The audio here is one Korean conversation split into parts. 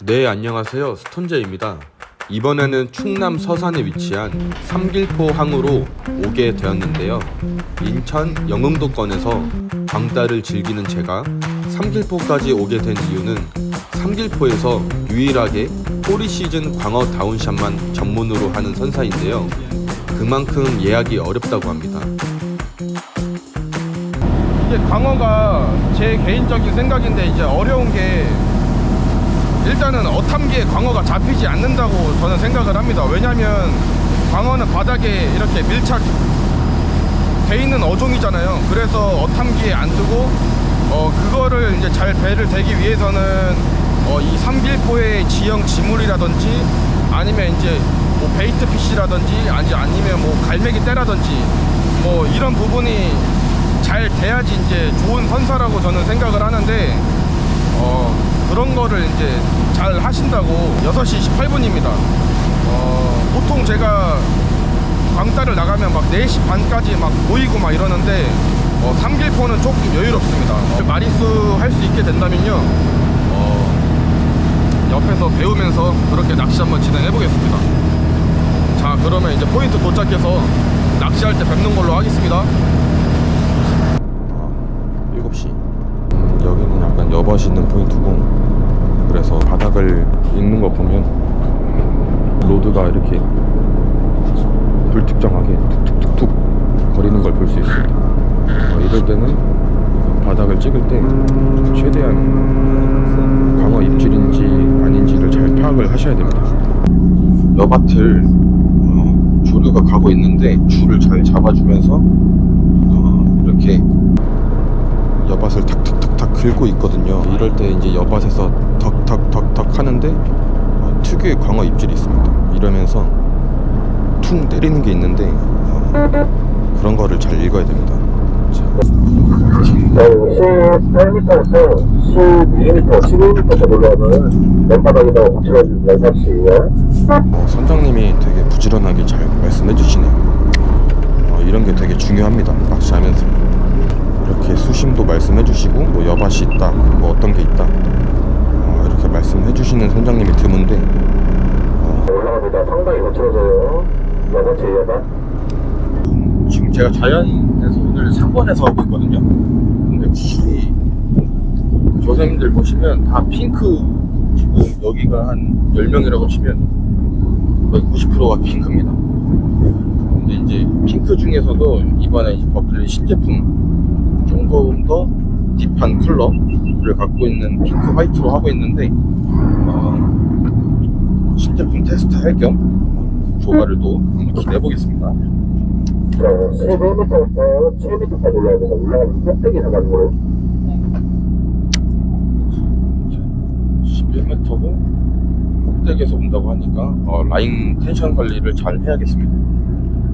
네, 안녕하세요. 스톤제입니다. 이번에는 충남 서산에 위치한 삼길포 항으로 오게 되었는데요. 인천 영흥도권에서 광따를 즐기는 제가 삼길포까지 오게 된 이유는 삼길포에서 유일하게 포리 시즌 광어 다운샷만 전문으로 하는 선사인데요. 그만큼 예약이 어렵다고 합니다. 이게 광어가 제 개인적인 생각인데 이제 어려운 게 일단은 어탐기에 광어가 잡히지 않는다고 저는 생각을 합니다. 왜냐면 광어는 바닥에 이렇게 밀착 돼 있는 어종이잖아요. 그래서 어탐기에 안 뜨고 어 그거를 이제 잘 배를 대기 위해서는 어 이 삼길포의 지형 지물이라든지 아니면 이제 뭐 베이트 피시라든지 아니 아니면 뭐 갈매기 떼라든지 뭐 이런 부분이 잘 돼야지 이제 좋은 선사라고 저는 생각을 하는데 어 그런 거를 이제 잘 하신다고 6시 18분입니다. 어 보통 제가 광따를 나가면 막 4시 반까지 막 모이고 막 이러는데 어, 삼길포는 조금 여유롭습니다. 어, 마리수 할 수 있게 된다면요. 어, 옆에서 배우면서 그렇게 낚시 한번 진행해 보겠습니다. 자, 그러면 이제 포인트 도착해서 낚시할 때 뵙는 걸로 하겠습니다. 7시. 음, 여기는 약간 여밭 있는 포인트고, 그래서 바닥을 있는 거 보면, 로드가 이렇게 불특정하게 툭툭툭툭 거리는 걸 볼 수 있습니다. 어, 이럴 때는 바닥을 찍을 때 최대한 광어 입질인지 아닌지를 잘 파악을 하셔야 됩니다. 여밭을 어, 조류가 가고 있는데 줄을 잘 잡아주면서 어, 이렇게 여밭을 탁탁 탁탁 긁고 있거든요. 이럴 때 이제 여밭에서 덕덕덕덕 하는데 어, 특유의 광어 입질이 있습니다. 이러면서 퉁 때리는 게 있는데 어, 그런 거를 잘 읽어야 됩니다. 자, 18m에서 12m, 15m 올라오는 맨바닥에다 엎질러진 연삭시예요. 어, 선장님이 되게 부지런하게 잘 말씀해 주시네요. 어, 이런 게 되게 중요합니다. 낚시하면서 말씀해 주시고 뭐 여밭이 있다, 뭐 어떤 게 있다 어, 이렇게 말씀해 주시는 선장님이 드문데 어, 올라갑니다. 상당히 거칠어져요. 여번째 여반. 지금 제가 자연에서 오늘 3번에서 하고 있거든요. 근데 물이 조사님들 보시면 다 핑크 지금 여기가 한 10명이라고 치면 거의 90%가 핑크입니다. 근데 이제 핑크 중에서도 이번에 이제 버클리 신제품 조금 더 딥한 컬러를 갖고 있는 핑크 화이트로 하고 있는데 어, 신제품 테스트 할 겸 조가를 또 한번 기대해 보겠습니다. 자, 15m에서 7m까지 올라오면서 올라가면 꼭대기 나가는 11m고 꼭대기에서 온다고 하니까 어, 라인 텐션 관리를 잘 해야겠습니다.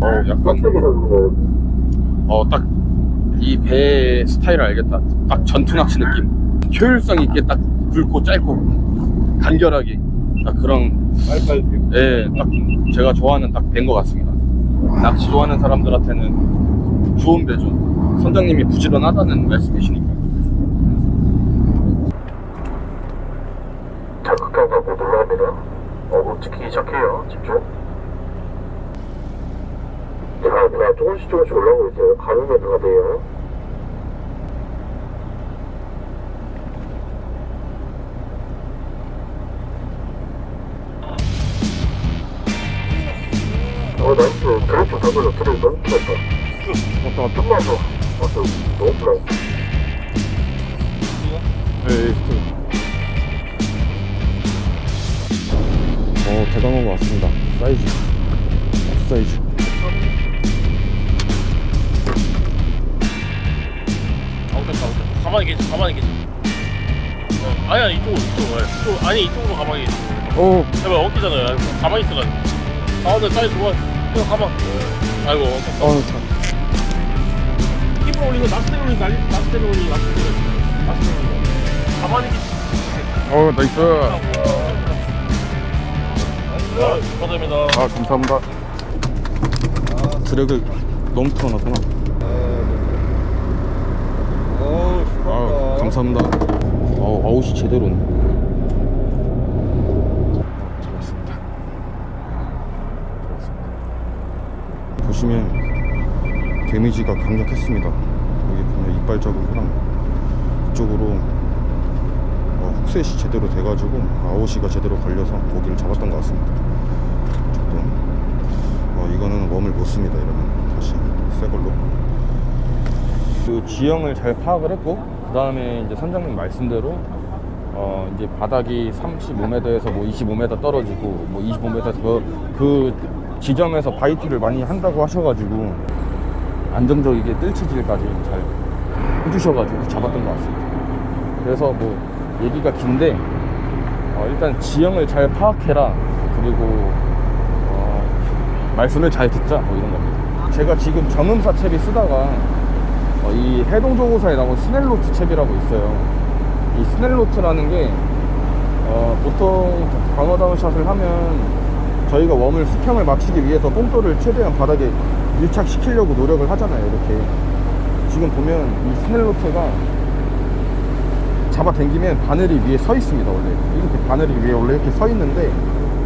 어, 약간. 어, 딱 이배 스타일을 알겠다. 딱 전투 낚시 느낌. 효율성 있게 딱 굵고 짧고 간결하게 딱 그런 빨빨. 예, 딱 제가 좋아하는 딱 된 것 같습니다. 낚시 좋아하는 사람들한테는 좋은 배죠. 선장님이 부지런하다는 말씀이시니까. 자극하고 못 올라갑니다. 어금 찍히기 시작해요. 집중. 자, 배가 조금씩 조금씩 올라오고 있어요. 가능면 가돼요. 어, 나이스. 그렇죠. 더블로 트레이 너무 풀었다. 어떤 좀만 더. 왔어. 너무 풀어. 네, 어, 대단한 것 같습니다. 사이즈. 사이즈. 가만히 계셔, 가만히 계셔. 어, 아니야, 이쪽으로, 이쪽으로. 예. 이쪽, 아니, 이쪽으로 가만히 계셔. 오, 제발 엉키잖아요. 아이고, 가만히 있어가지고. 가운데 사이즈 좋아. 그냥 가만. 아이고, 엉켰다. 어, 참. 힘을 올리고, 낚싯대를 올리고, 낚- 낚싯대를 올리고, 낚싯대를 올리고. 낚싯대를 올리고. 가만히. 어, 나이스. 아, 축하드립니다. 아, 감사합니다. 드랙을 너무 풀어놨구나. 감사합니다. 어우, 아웃이 제대로네. 잡았습니다. 들어왔습니다. 보시면 데미지가 강력했습니다. 여기 보면 이빨 자국 이랑 이쪽으로 어, 훅셋이 제대로 돼가지고 아웃이가 제대로 걸려서 고기를 잡았던 것 같습니다. 조금 어, 이거는 웜을 못 씁니다 이러면 다시 새 걸로. 그 지형을 잘 파악을 했고 그 다음에 이제 선장님 말씀대로 어 이제 바닥이 35m에서 뭐 25m 떨어지고 뭐 25m에서 그, 그 지점에서 바이트를 많이 한다고 하셔가지고 안정적이게 뜰치질까지 잘 해주셔가지고 잡았던 것 같습니다. 그래서 뭐 얘기가 긴데 어 일단 지형을 잘 파악해라 그리고 어 말씀을 잘 듣자 뭐 이런 겁니다. 제가 지금 전음사 챕이 쓰다가 어, 이 해동조고사에 나온 스넬로트 챕이라고 있어요. 이 스넬로트라는 게 어, 보통 방어다운샷을 하면 저희가 웜을 수평을 맞추기 위해서 뽕돌을 최대한 바닥에 밀착시키려고 노력을 하잖아요. 이렇게 지금 보면 이 스넬로트가 잡아당기면 바늘이 위에 서 있습니다. 원래 이렇게 바늘이 위에 원래 이렇게 서 있는데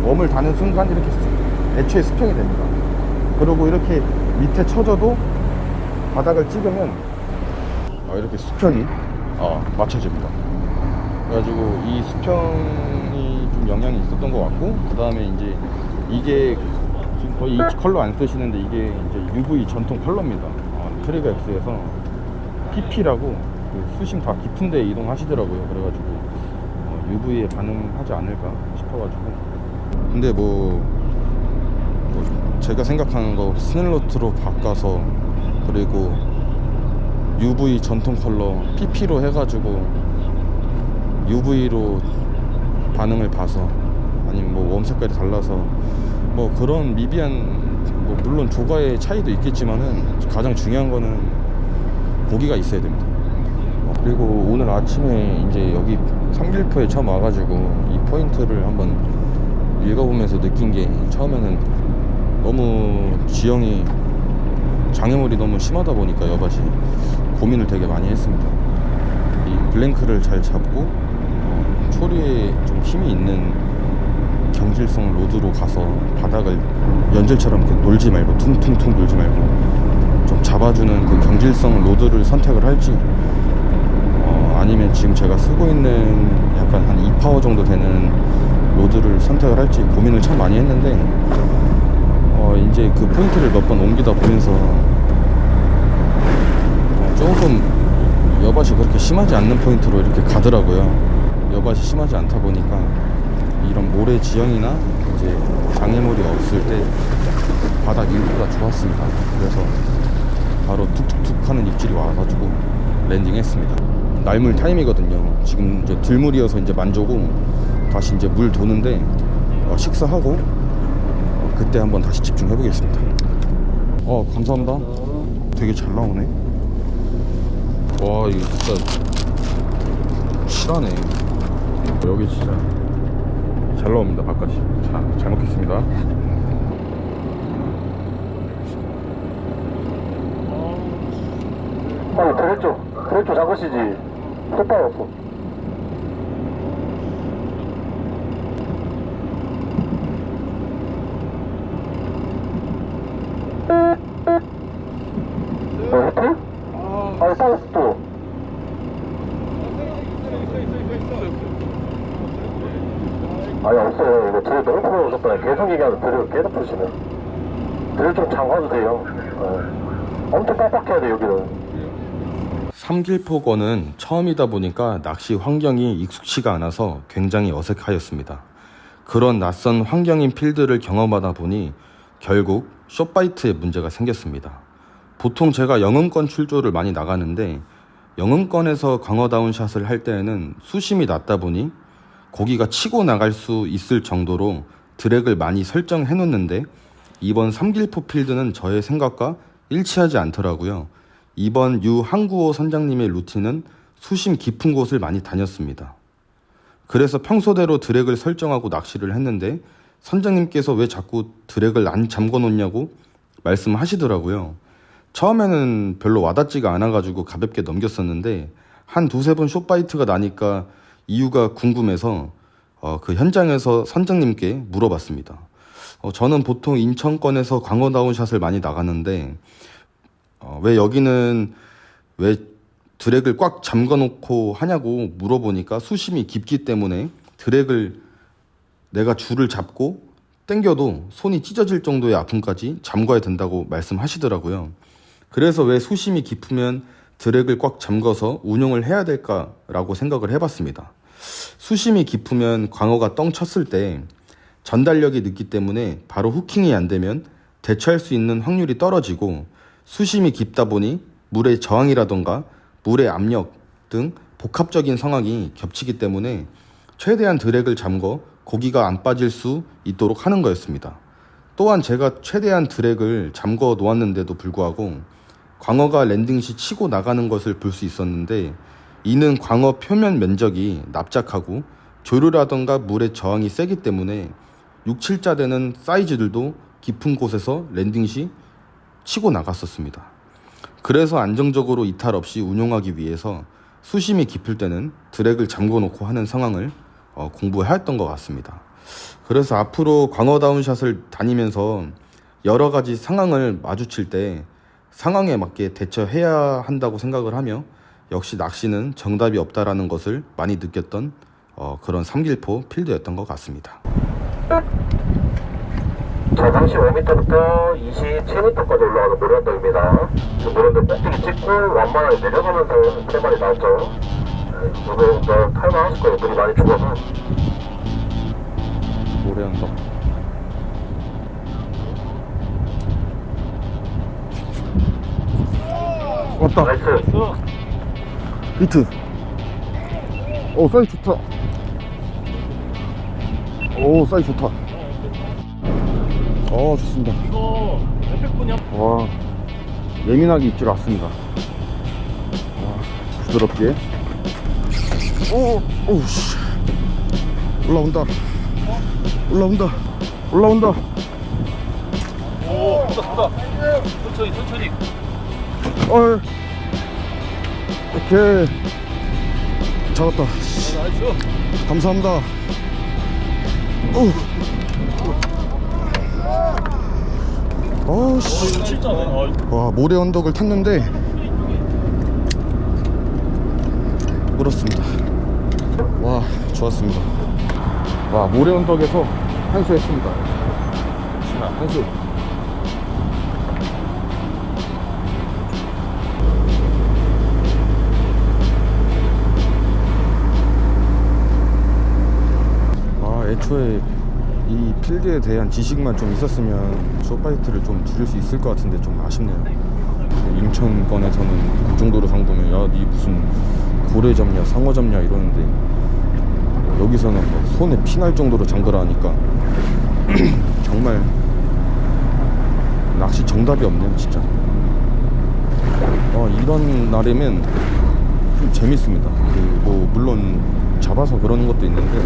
웜을 다는 순간 이렇게 수- 애초에 수평이 됩니다. 그리고 이렇게 밑에 쳐져도 바닥을 찍으면 어, 이렇게 수평이 어, 맞춰집니다. 그래가지고 이 수평이 좀 영향이 있었던 것 같고 그 다음에 이제 이게 지금 거의 이 컬러 안 쓰시는데 이게 이제 UV 전통 컬러입니다. 어, 트리거 X에서 PP라고 그 수심 다 깊은데 이동하시더라고요. 그래가지고 어, UV에 반응하지 않을까 싶어가지고 근데 뭐, 뭐 제가 생각하는 거 스넬로트로 바꿔서 그리고 UV 전통 컬러 PP로 해가지고 UV로 반응을 봐서 아니면 뭐 웜 색깔이 달라서 뭐 그런 미비한 뭐 물론 조과의 차이도 있겠지만은 가장 중요한 거는 고기가 있어야 됩니다. 어, 그리고 오늘 아침에 이제 여기 삼길포에 처음 와가지고 이 포인트를 한번 읽어보면서 느낀 게 처음에는 너무 지형이 장애물이 너무 심하다 보니까 여밭이 고민을 되게 많이 했습니다. 이 블랭크를 잘 잡고 어, 초리에 좀 힘이 있는 경질성 로드로 가서 바닥을 연질처럼 이렇게 놀지 말고 퉁퉁퉁 놀지 말고 좀 잡아주는 그 경질성 로드를 선택을 할지 어, 아니면 지금 제가 쓰고 있는 약간 한 2파워 정도 되는 로드를 선택을 할지 고민을 참 많이 했는데 어, 이제 그 포인트를 몇 번 옮기다 보면서 어, 조금 여밭이 그렇게 심하지 않는 포인트로 이렇게 가더라고요. 여밭이 심하지 않다 보니까 이런 모래 지형이나 이제 장애물이 없을 때 바닥 일부가 좋았습니다. 그래서 바로 툭툭툭 하는 입질이 와가지고 랜딩했습니다. 날물 타임이거든요. 지금 이제 들물이어서 이제 만조고 다시 이제 물 도는데 어, 식사하고 어, 그때 한번 다시 집중해 보겠습니다. 어 감사합니다. 되게 잘 나오네. 와 이거 진짜 실하네. 여기 진짜 잘 나옵니다 바깥이. 자잘 먹겠습니다. 아니 드레 쪽 드레 쪽 잡으시지 똑바로 없어 어, 히트? 아니 사우스 또 아니 없어요 이거 드레 너무 풀어오셨다 계속 얘기하면 드레 계속 푸시네 드레 좀 잠가도 돼요 네. 엄청 빡빡해야 돼 여기는 삼길포권은 처음이다 보니까 낚시 환경이 익숙치가 않아서 굉장히 어색하였습니다. 그런 낯선 환경인 필드를 경험하다 보니 결국 숏바이트에 문제가 생겼습니다. 보통 제가 영흥권 출조를 많이 나가는데 영흥권에서 광어다운 샷을 할 때에는 수심이 낮다 보니 고기가 치고 나갈 수 있을 정도로 드랙을 많이 설정해 놓는데 이번 삼길포 필드는 저의 생각과 일치하지 않더라고요. 이번 유 항구호 선장님의 루틴은 수심 깊은 곳을 많이 다녔습니다. 그래서 평소대로 드랙을 설정하고 낚시를 했는데 선장님께서 왜 자꾸 드랙을 안 잠궈 놓냐고 말씀하시더라고요. 처음에는 별로 와닿지가 않아가지고 가볍게 넘겼었는데 한 두세 번 숏바이트가 나니까 이유가 궁금해서 어, 그 현장에서 선장님께 물어봤습니다. 어, 저는 보통 인천권에서 광어다운 샷을 많이 나가는데 어, 왜 여기는 왜 드랙을 꽉 잠궈 놓고 하냐고 물어보니까 수심이 깊기 때문에 드랙을 내가 줄을 잡고 당겨도 손이 찢어질 정도의 아픔까지 잠궈야 된다고 말씀하시더라고요. 그래서 왜 수심이 깊으면 드랙을 꽉 잠궈서 운영을 해야 될까라고 생각을 해봤습니다. 수심이 깊으면 광어가 떵 쳤을 때 전달력이 늦기 때문에 바로 후킹이 안 되면 대처할 수 있는 확률이 떨어지고 수심이 깊다 보니 물의 저항이라던가 물의 압력 등 복합적인 상황이 겹치기 때문에 최대한 드랙을 잠궈 고기가 안 빠질 수 있도록 하는 거였습니다. 또한 제가 최대한 드랙을 잠궈 놓았는데도 불구하고 광어가 랜딩 시 치고 나가는 것을 볼 수 있었는데 이는 광어 표면 면적이 납작하고 조류라던가 물의 저항이 세기 때문에 6, 7자 되는 사이즈들도 깊은 곳에서 랜딩 시 치고 나갔었습니다. 그래서 안정적으로 이탈 없이 운용하기 위해서 수심이 깊을 때는 드랙을 잠궈 놓고 하는 상황을 어, 공부했던 것 같습니다. 그래서 앞으로 광어다운 샷을 다니면서 여러 가지 상황을 마주칠 때 상황에 맞게 대처해야 한다고 생각을 하며 역시 낚시는 정답이 없다라는 것을 많이 느꼈던 어, 그런 삼길포 필드였던 것 같습니다. 자, 당시 5m부터 27m까지 올라가는. 지금 모래언덕 꼭대기 찍고 완만하게 내려가면서 세발이 나왔죠. 네, 이거 뭐 탈만하실 거예요. 물이 많이 죽어서. 모래 언 왔다. 나이스. 히트. 오 사이즈 좋다. 오 사이즈 좋다. 어 좋습니다. 이거 몇백 분이야? 와 예민하게 입질 왔습니다. 와, 부드럽게. 오, 오씨. 올라온다. 올라온다. 올라온다. 오, 좋다, 좋다. 천천히, 천천히. 어. 오케이. 잡았다. 감사합니다. 오. 어씨. 와 모래 언덕을 탔는데 물었습니다 와 좋았습니다 와 모래 언덕에서 한수했습니다 한수 애초에 이 필드에 대한 지식만 좀 있었으면 쇼파이트를 좀 줄일 수 있을 것 같은데 좀 아쉽네요. 인천권에서는 고정도로 상도면 야니 무슨 고래 잡냐 상어 잡냐 이러는데 여기서는 뭐 손에 피날 정도로 잠그라 하니까 정말 낚시 정답이 없네요 진짜. 어, 이런 날이면 좀 재밌습니다. 그 뭐 물론 잡아서 그러는 것도 있는데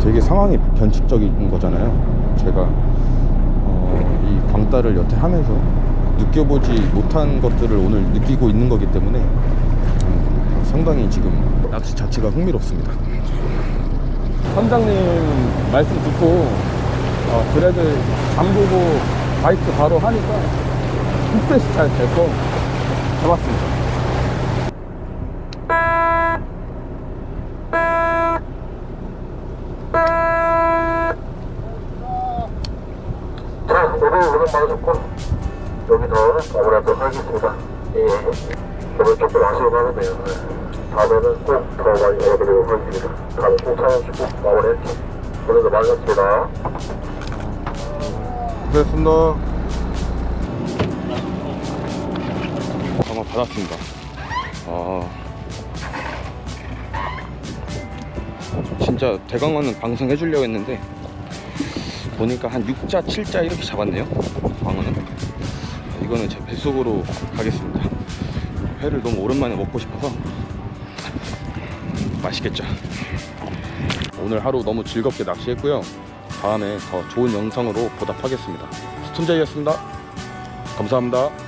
되게 상황이 변칙적인 거잖아요. 제가 어, 이 광따를 여태 하면서 느껴보지 못한 것들을 오늘 느끼고 있는 거기 때문에 음, 상당히 지금 낚시 자체가 흥미롭습니다. 선장님 말씀 듣고 어, 드랙을 잠그고 바이크 바로 하니까 훅셋이 잘 돼서 잡았습니다 자, 오늘 오늘 많으셨고, 여기서 마무리하도록 하겠습니다. 예. 오늘 조금 아쉬운 하루네요. 네. 다음에는 꼭 더 많이 도와드리도록 하겠습니다. 다음에 꼭 찾아주시고 마무리할게요. 오늘도 많으셨습니다. 고생했습니다. 방어 받았습니다. 아. 진짜 대강어는 방송 해 주려고 했는데 보니까 한 6자, 7자 이렇게 잡았네요. 광어는. 이거는 제 뱃속으로 가겠습니다. 회를 너무 오랜만에 먹고 싶어서 맛있겠죠. 오늘 하루 너무 즐겁게 낚시했고요. 다음에 더 좋은 영상으로 보답하겠습니다. 스톤자이였습니다. 감사합니다.